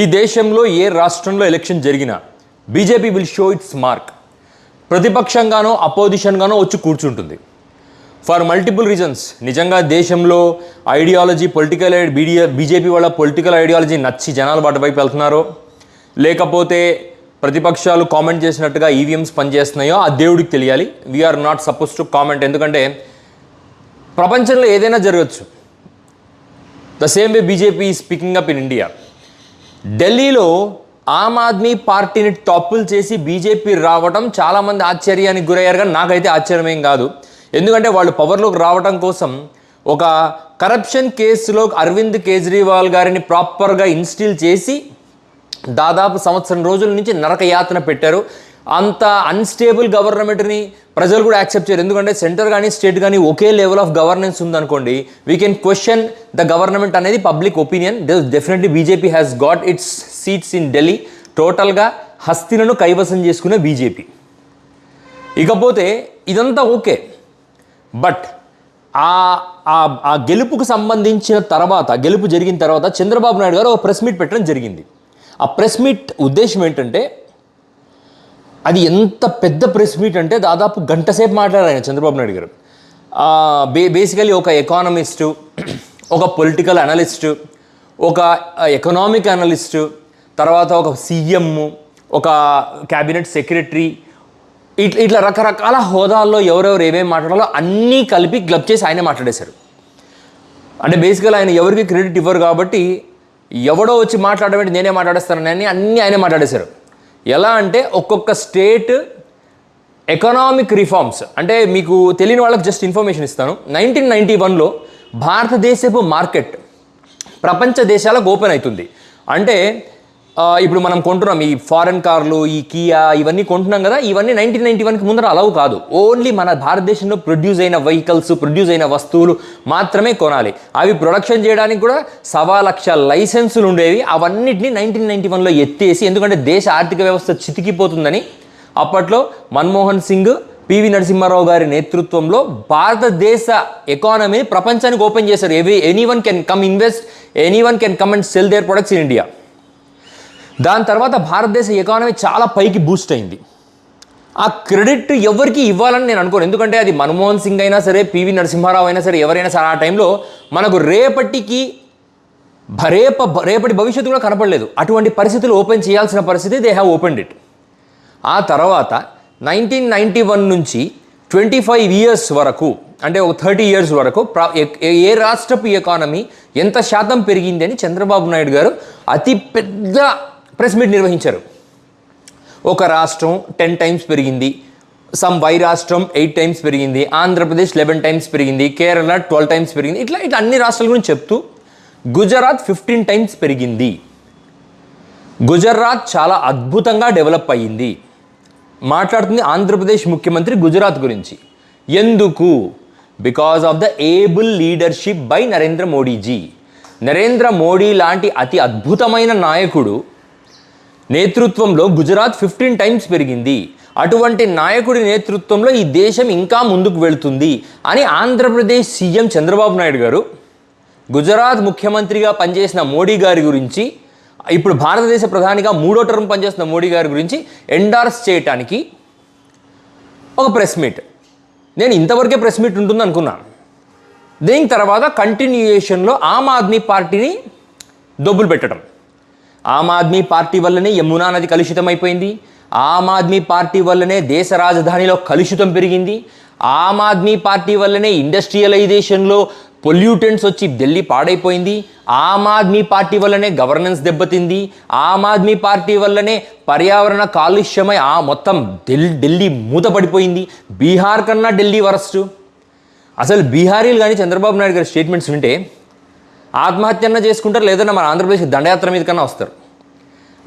ఈ దేశంలో ఏ రాష్ట్రంలో ఎలక్షన్ జరిగినా BJP will show its mark ప్రతిపక్షంగానో అపోజిషన్గానో వచ్చి కూర్చుంటుంది. ఫర్ మల్టిపుల్ రీజన్స్ నిజంగా దేశంలో ఐడియాలజీ పొలిటికల్ బీడియా బీజేపీ వాళ్ళ పొలిటికల్ ఐడియాలజీ నచ్చి జనాలు వాటి వైపు వెళ్తున్నారో లేకపోతే ప్రతిపక్షాలు కామెంట్ చేసినట్టుగా ఈవీఎంస్ పనిచేస్తున్నాయో ఆ దేవుడికి తెలియాలి. We're not supposed to comment ఎందుకంటే ప్రపంచంలో ఏదైనా జరగచ్చు. The same way BJP speaking up in India ఢిల్లీలో ఆమ్ ఆద్మీ పార్టీని టప్పులు చేసి బీజేపీ రావడం చాలామంది ఆశ్చర్యానికి గురయ్యారు కానీ నాకైతే ఆశ్చర్యమేం కాదు. ఎందుకంటే వాళ్ళు పవర్లోకి రావడం కోసం ఒక కరప్షన్ కేసులో అరవింద్ కేజ్రీవాల్ గారిని ప్రాపర్గా ఇన్స్టిల్ చేసి దాదాపు సంవత్సరం రోజుల నుంచి నరక యాతన పెట్టారు. అంత అన్స్టేబుల్ గవర్నమెంట్ని ప్రజలు కూడా యాక్సెప్ట్ చేయరు. ఎందుకంటే సెంటర్ కానీ స్టేట్ కానీ ఒకే లెవెల్ ఆఫ్ గవర్నెన్స్ ఉందనుకోండి we can question the government అనేది public opinion. Definitely BJP has got its seats in Delhi టోటల్గా హస్తిలను కైవసం చేసుకునే బీజేపీ ఇకపోతే ఇదంతా ఓకే. బట్ ఆ ఆ- ఆ గెలుపుకు సంబంధించిన తర్వాత గెలుపు జరిగిన తర్వాత చంద్రబాబు నాయుడు గారు ఒక ప్రెస్ మీట్ పెట్టడం జరిగింది. ఆ ప్రెస్ మీట్ ఉద్దేశం ఏంటంటే అది ఎంత పెద్ద ప్రెస్ మీట్ అంటే దాదాపు గంట సేపు మాట్లాడారు ఆయన చంద్రబాబు నాయుడు గారు. బే బేసికలీ ఒక ఎకానమిస్టు ఒక పొలిటికల్ అనలిస్టు ఒక ఎకనామిక్ అనలిస్టు తర్వాత ఒక సీఎం ఒక క్యాబినెట్ సెక్రటరీ ఇట్లా ఇట్లా రకరకాల హోదాల్లో ఎవరెవరు ఏమేమి మాట్లాడాలో అన్నీ కలిపి గ్లబ్ చేసి ఆయనే మాట్లాడేశారు. అంటే బేసికల్ ఆయన ఎవరికి క్రెడిట్ ఇవ్వరు కాబట్టి ఎవడో వచ్చి మాట్లాడబట్టి నేనే మాట్లాడేస్తానని అన్నీ ఆయనే మాట్లాడేశారు. ఎలా అంటే ఒక్కొక్క స్టేట్ ఎకనామిక్ రిఫార్మ్స్ అంటే మీకు తెలియని వాళ్ళకి జస్ట్ ఇన్ఫర్మేషన్ ఇస్తాను. నైన్టీన్ నైంటీ వన్లో భారతదేశపు మార్కెట్ ప్రపంచ దేశాలకు ఓపెన్ అవుతుంది. అంటే ఇప్పుడు మనం కొంటున్నాం ఈ ఫారెన్ కార్లు ఈ కియా ఇవన్నీ కొంటున్నాం కదా ఇవన్నీ నైన్టీన్ నైన్టీ వన్కి ముందర అలవ్ కాదు. ఓన్లీ మన భారతదేశంలో ప్రొడ్యూస్ అయిన వెహికల్స్ ప్రొడ్యూస్ అయిన వస్తువులు మాత్రమే కొనాలి. అవి ప్రొడక్షన్ చేయడానికి కూడా సవా లక్ష లైసెన్సులు ఉండేవి. అవన్నిటిని నైన్టీన్ నైన్టీ వన్లో ఎత్తేసి ఎందుకంటే దేశ ఆర్థిక వ్యవస్థ చితికిపోతుందని అప్పట్లో మన్మోహన్ సింగ్ పివి నరసింహారావు గారి నేతృత్వంలో భారతదేశ ఎకానమీ ప్రపంచానికి ఓపెన్ చేశారు. Every anyone can come invest anyone can come and sell their products in India దాని తర్వాత భారతదేశ ఎకానమీ చాలా పైకి బూస్ట్ అయింది. ఆ క్రెడిట్ ఎవరికి ఇవ్వాలని నేను అనుకోను. ఎందుకంటే అది మన్మోహన్ సింగ్ అయినా సరే పివి నరసింహారావు అయినా సరే ఎవరైనా సరే ఆ టైంలో మనకు రేపటికి రేప రేపటి భవిష్యత్తు కూడా కనపడలేదు. అటువంటి పరిస్థితులు ఓపెన్ చేయాల్సిన పరిస్థితి దే హ్యావ్ ఓపెన్డ్ ఇట్ ఆ తర్వాత నైన్టీన్ నైంటీ వన్ నుంచి ట్వంటీ ఫైవ్ ఇయర్స్ వరకు అంటే ఒక థర్టీ ఇయర్స్ వరకు ఏ- ఏ రాష్ట్రపు ఎకానమీ ఎంత శాతం పెరిగింది అని చంద్రబాబు నాయుడు గారు అతి పెద్ద ప్రెస్ మీట్ నిర్వహించారు. ఒక రాష్ట్రం టెన్ టైమ్స్ పెరిగింది. సమ్ వై రాష్ట్రం ఎయిట్ టైమ్స్ పెరిగింది. ఆంధ్రప్రదేశ్ లెవెన్ టైమ్స్ పెరిగింది. కేరళ ట్వెల్వ్ టైమ్స్ పెరిగింది. ఇట్లా ఇట్లా అన్ని రాష్ట్రాల గురించి చెప్తూ గుజరాత్ ఫిఫ్టీన్ టైమ్స్ పెరిగింది. గుజరాత్ చాలా అద్భుతంగా డెవలప్ అయ్యింది. మాట్లాడుతుంది ఆంధ్రప్రదేశ్ ముఖ్యమంత్రి గుజరాత్ గురించి. ఎందుకు? Because of the able leadership by Narendra Modiji Narendra Modi లాంటి అతి అద్భుతమైన నాయకుడు నేతృత్వంలో గుజరాత్ ఫిఫ్టీన్ టైమ్స్ పెరిగింది. అటువంటి నాయకుడి నేతృత్వంలో ఈ దేశం ఇంకా ముందుకు వెళుతుంది అని ఆంధ్రప్రదేశ్ సీఎం చంద్రబాబు నాయుడు గారు గుజరాత్ ముఖ్యమంత్రిగా పనిచేసిన మోడీ గారి గురించి ఇప్పుడు భారతదేశ ప్రధానిగా మూడో టర్మ్ పనిచేస్తున్న మోడీ గారి గురించి ఎండార్స్ చేయటానికి ఒక ప్రెస్ మీట్ నేను ఇంతవరకే ప్రెస్ మీట్ ఉంటుంది అనుకున్నాను దీని తర్వాత కంటిన్యూయేషన్లో ఆమ్ ఆద్మీ పార్టీని దొబ్బులు పెట్టడం. ఆమ్ ఆద్మీ పార్టీ వల్లనే యమునా నది కలుషితమైపోయింది. ఆమ్ ఆద్మీ పార్టీ వల్లనే దేశ రాజధానిలో కలుషితం పెరిగింది. ఆమ్ ఆద్మీ పార్టీ వల్లనే ఇండస్ట్రియలైజేషన్లో పొల్యూటెంట్స్ వచ్చి ఢిల్లీ పాడైపోయింది. ఆమ్ ఆద్మీ పార్టీ వల్లనే గవర్నెన్స్ దెబ్బతింది. ఆమ్ ఆద్మీ పార్టీ వల్లనే పర్యావరణ కాలుష్యమై ఆ మొత్తం ఢిల్లీ ఢిల్లీ మూతపడిపోయింది. బీహార్ కన్నా ఢిల్లీ వరస్ట్. అసలు బీహారీలు కానీ చంద్రబాబు నాయుడు గారి స్టేట్మెంట్స్ వింటే ఆత్మహత్యన చేసుకుంటారు లేదన్నా మన ఆంధ్రప్రదేశ్ దండయాత్ర మీద కన్నా వస్తారు.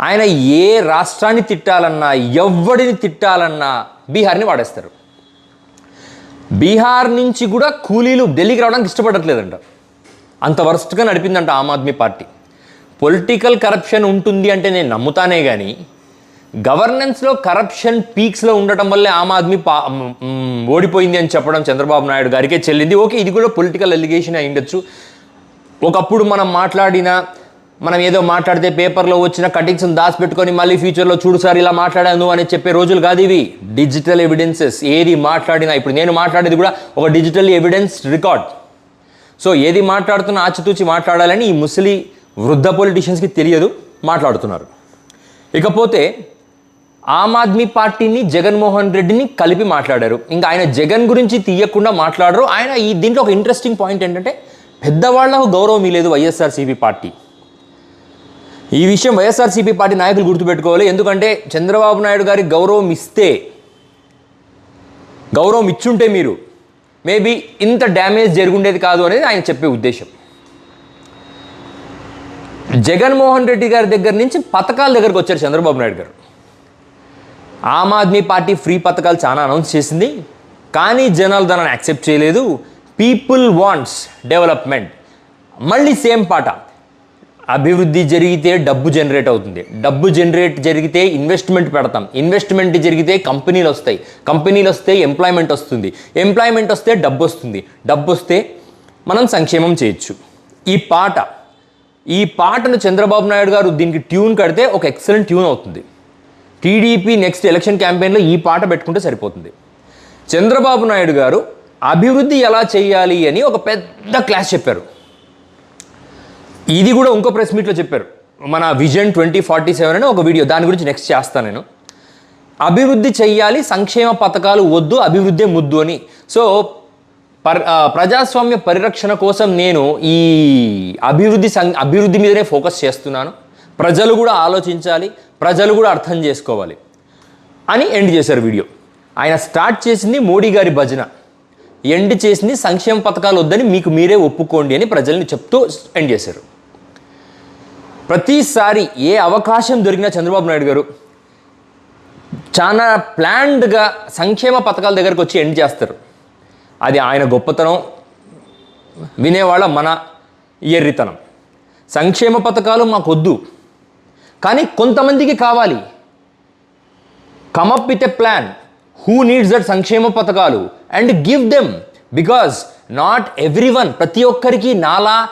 ఆయన ఏ రాష్ట్రాన్ని తిట్టాలన్నా ఎవడిని తిట్టాలన్నా బీహార్ని వాడేస్తారు. బీహార్ నుంచి కూడా కూలీలు ఢిల్లీకి రావడానికి ఇష్టపడట్లేదంట. అంత వరస్ట్గా నడిపిందంట Aam Aadmi party. Political corruption ఉంటుంది అంటే నేను నమ్ముతానే కానీ గవర్నెన్స్లో కరప్షన్ పీక్స్లో ఉండటం వల్లే ఆమ్ ఆద్మీ పా ఓడిపోయింది అని చెప్పడం చంద్రబాబు నాయుడు గారికే చెల్లింది. ఓకే ఇది కూడా పొలిటికల్ ఎలిగేషన్ అయి ఉండొచ్చు. ఒకప్పుడు మనం మాట్లాడిన మనం ఏదో మాట్లాడితే పేపర్లో వచ్చిన కటింగ్స్ని దాచిపెట్టుకొని మళ్ళీ ఫ్యూచర్లో చూడు సార్ ఇలా మాట్లాడాను అని చెప్పే రోజులు కాదు ఇవి. డిజిటల్ ఎవిడెన్సెస్ ఏది మాట్లాడినా ఇప్పుడు నేను మాట్లాడేది కూడా ఒక డిజిటల్ ఎవిడెన్స్ రికార్డ్ సో ఏది మాట్లాడుతున్నా ఆచితూచి మాట్లాడాలని ఈ ముసలి వృద్ధ పొలిటీషియన్స్కి తెలియదు మాట్లాడుతున్నారు. ఇకపోతే ఆమ్ ఆద్మీ పార్టీని జగన్మోహన్ రెడ్డిని కలిపి మాట్లాడారు. ఇంకా ఆయన జగన్ గురించి తీయకుండా మాట్లాడరు. ఆయన ఈ దీంట్లో ఒక ఇంట్రెస్టింగ్ పాయింట్ ఏంటంటే పెద్దవాళ్ళకు గౌరవం ఇలేదు వైఎస్ఆర్సీపీ పార్టీ. ఈ విషయం వైఎస్ఆర్సీపీ పార్టీ నాయకులు గుర్తుపెట్టుకోవాలి. ఎందుకంటే చంద్రబాబు నాయుడు గారి గౌరవం ఇస్తే గౌరవం ఇచ్చుంటే మీరు మేబీ ఇంత డ్యామేజ్ జరుగుండేది కాదు అనేది ఆయన చెప్పే ఉద్దేశం. జగన్మోహన్ రెడ్డి గారి దగ్గర నుంచి పథకాల దగ్గరకు వచ్చారు చంద్రబాబు నాయుడు గారు. ఆమ్ ఆద్మీ పార్టీ ఫ్రీ పథకాలు చాలా అనౌన్స్ చేసింది. కానీ జనాలు దానిని యాక్సెప్ట్ చేయలేదు. పీపుల్ వాంట్స్ డెవలప్మెంట్ మళ్ళీ సేమ్ పాట. అభివృద్ధి జరిగితే డబ్బు జనరేట్ అవుతుంది. డబ్బు జనరేట్ జరిగితే ఇన్వెస్ట్మెంట్ పెడతాం. ఇన్వెస్ట్మెంట్ జరిగితే కంపెనీలు వస్తాయి. కంపెనీలు వస్తే ఎంప్లాయ్మెంట్ వస్తుంది. ఎంప్లాయ్మెంట్ వస్తే డబ్బు వస్తుంది. డబ్బు వస్తే మనం సంక్షేమం చేయొచ్చు. ఈ పాట. ఈ పాటను చంద్రబాబు నాయుడు గారు దీనికి ట్యూన్ కడితే ఒక ఎక్సలెంట్ ట్యూన్ అవుతుంది. టీడీపీ నెక్స్ట్ ఎలక్షన్ క్యాంపెయిన్లో ఈ పాట పెట్టుకుంటే సరిపోతుంది. చంద్రబాబు నాయుడు గారు అభివృద్ధి ఎలా చేయాలి అని ఒక పెద్ద క్లాస్ చెప్పారు. ఇది కూడా ఇంకో ప్రెస్ మీట్లో చెప్పారు. మన విజన్ ట్వంటీ ఫార్టీ సెవెన్ అని ఒక వీడియో దాని గురించి నెక్స్ట్ చేస్తాను నేను. అభివృద్ధి చెయ్యాలి సంక్షేమ పథకాలు వద్దు అభివృద్ధి ముద్దు అని. సో పర్ ప్రజాస్వామ్య పరిరక్షణ కోసం నేను ఈ అభివృద్ధి సం అభివృద్ధి మీదనే ఫోకస్ చేస్తున్నాను. ప్రజలు కూడా ఆలోచించాలి ప్రజలు కూడా అర్థం చేసుకోవాలి అని ఎండ్ చేశారు వీడియో. ఆయన స్టార్ట్ చేసింది మోడీ గారి భజన. ఎండ్ చేసింది సంక్షేమ పథకాలు వద్దని మీకు మీరే ఒప్పుకోండి అని ప్రజల్ని చెప్తూ ఎండ్ చేశారు. ప్రతిసారి ఏ అవకాశం దొరికినా చంద్రబాబు నాయుడు గారు చాలా ప్లాన్డ్గా సంక్షేమ పథకాల దగ్గరకు వచ్చి ఎండ్ చేస్తారు. అది ఆయన గొప్పతనం వినేవాళ్ళ మన ఎర్రితనం. సంక్షేమ పథకాలు మాకొద్దు కానీ కొంతమందికి కావాలి. Come up with a plan who needs that సంక్షేమ పథకాలు? And give them because not everyone ప్రతి ఒక్కరికి నాలా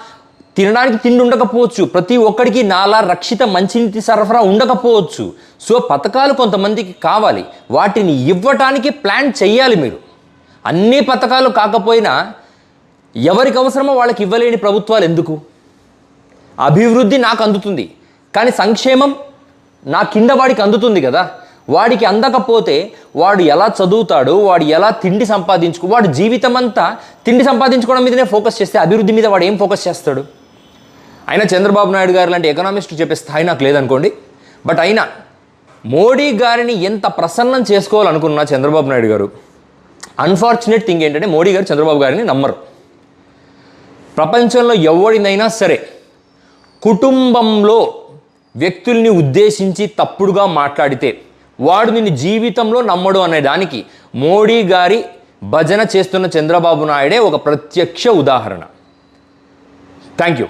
తినడానికి తిండి ఉండకపోవచ్చు. ప్రతి ఒక్కరికి నాలా రక్షిత మంచినీటి సరఫరా ఉండకపోవచ్చు. సో పథకాలు కొంతమందికి కావాలి. వాటిని ఇవ్వటానికి ప్లాన్ చేయాలి మీరు. అన్ని పథకాలు కాకపోయినా ఎవరికి అవసరమో వాళ్ళకి ఇవ్వలేని ప్రభుత్వాలు ఎందుకు? అభివృద్ధి నాకు అందుతుంది. కానీ సంక్షేమం నా కింద వాడికి అందుతుంది కదా. వాడికి అందకపోతే వాడు ఎలా చదువుతాడు వాడు ఎలా తిండి సంపాదించుకో వాడు జీవితం అంతా తిండి సంపాదించుకోవడం మీదనే ఫోకస్ చేస్తే అభివృద్ధి మీద వాడు ఏం ఫోకస్ చేస్తాడు? అయినా చంద్రబాబు నాయుడు గారు లాంటి ఎకనామిస్ట్ చెప్పే స్థాయి నాకు లేదనుకోండి. బట్ అయినా మోడీ గారిని ఎంత ప్రసన్నం చేసుకోవాలనుకున్నా చంద్రబాబు నాయుడు గారు అన్ఫార్చునేట్ థింగ్ ఏంటంటే మోడీ గారు చంద్రబాబు గారిని నమ్మరు. ప్రపంచంలో ఎవడినైనా సరే కుటుంబంలో వ్యక్తుల్ని ఉద్దేశించి తప్పుడుగా మాట్లాడితే వాడు నిన్ను జీవితంలో నమ్మడు అనే దానికి మోడీ గారి భజన చేస్తున్న చంద్రబాబు నాయుడే ఒక ప్రత్యక్ష ఉదాహరణ. Thank you